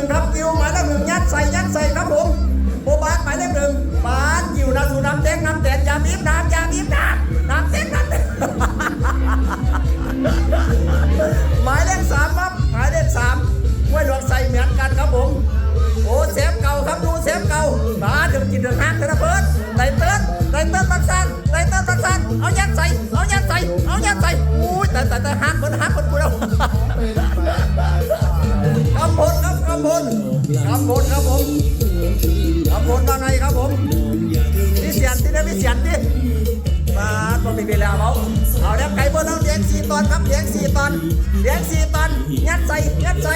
งครับกิวหมายเลขหนึ่งยัดใส่ยัดใส่ครับผมโบบาสหมายเลขหนึ่งบาสกิวนาสูน้ำแดงน้ำแดงยาบีบน้ำยาบีบน้ำน้ำแดงน้ำแดงหมายเลขสามครับหมายเลขสามห้วยหลวงใส่เหมือนกันครับผมโอ้เซฟเก่าครับดูเซฟเก่าบาสเดือดกินเดือดห้างเดือดเพิร์ดไตเติ้ลไตเติ้ลบักซันไตเติ้ลบักซันเอายัดใส่เอายัดใส่เอายัดใส่อุ้ยแต่แต่แต่ห้างคนห้างคนกูแล้ว พลครับกำพลกำพลครับผมกำพลว่าไงครับผมพี่เสียนที่นี่พี่เสียนที่มาตัวมีเวลาเขาเอาแล้วไก่บนต้องเลี้ยงสี่ตอนครับเลี้ยงสี่ตอนเลี้ยงสี่ตอนยัดใส่ยัดใส่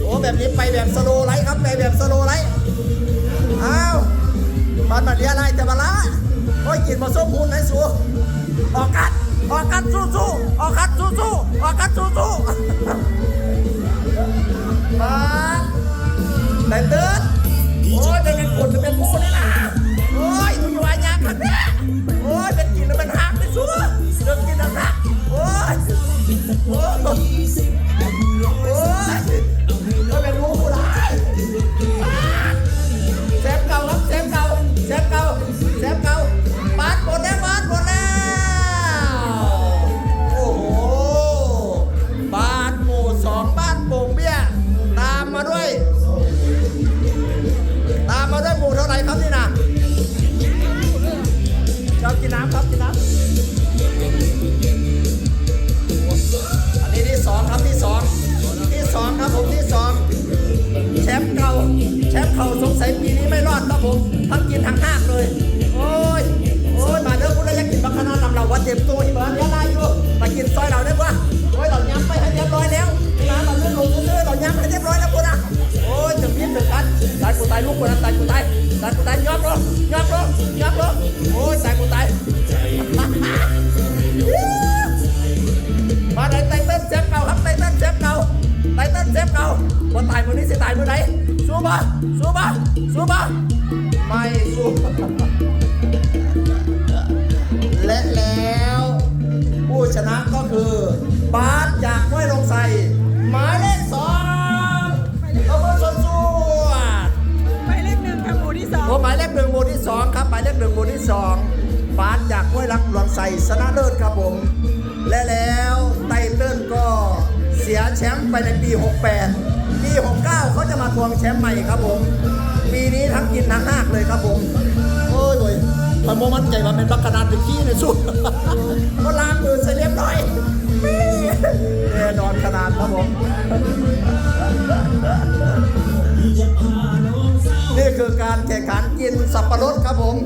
โอ้แบบนี้ไปแบบสโลไลท์ครับไปแบบสโลไลท์อ้าวมันมาเดียอะไรแต่มาละโอ้ยกินมาส้มหูนไหนสูออกกัดออกกัดสู้สู้ออกกัดสู้สู้ออกกัดสู้สู้ แต่เตือนโอ้ยจะเป็นคนจะเป็นผู้นี่ล่ะโอ้ยมึงอยู่อายากันเนี่ยโอ้ยเป็นกินแล้วมันหักไปซัวเดินกินแล้วหักโอ้ยโอ้ยามมาด้วยหมูเท่าไหร่ครับนี่นะชอบกินน้ำครับกินน้ำายกูตายลูกกูนะตายกูตายตายกูตายยอมลงยอมลงยอมลงโอ้ยตายกูตายมาไหนไตเติ้ลเซฟเก่าครับไตเติ้ลเซฟเก่าไตเติ้ลเซฟเก่าคนตายมือนี้สิตายเมื่อไหนสู้บ่สู้บ่สู้บ่ไม่สู้และแล้ว ผู้ชนะก็คือบาสจากห้วยลงใส่หมายเลขสอง ที่สองปานจากห้วยรักหลวงใส่ชนะเลิศครับผม และแล้วไตเติ้ลก็เสียแชมป์ไปในปี 68 ปี 69 เขาจะมาทวงแชมป์ใหม่ครับผม ปีนี้ทั้งกินทั้งหากเลยครับผม โอ้ยโว้ยมันโมมั่นใจว่าเป็นบักกระดานเป็นขี้ในสุดก็ล้างมือเสร็จเรียบร้อยแน่นอนขนาดครับผม นี่คือการแข่งขันกินสับปะรดครับผม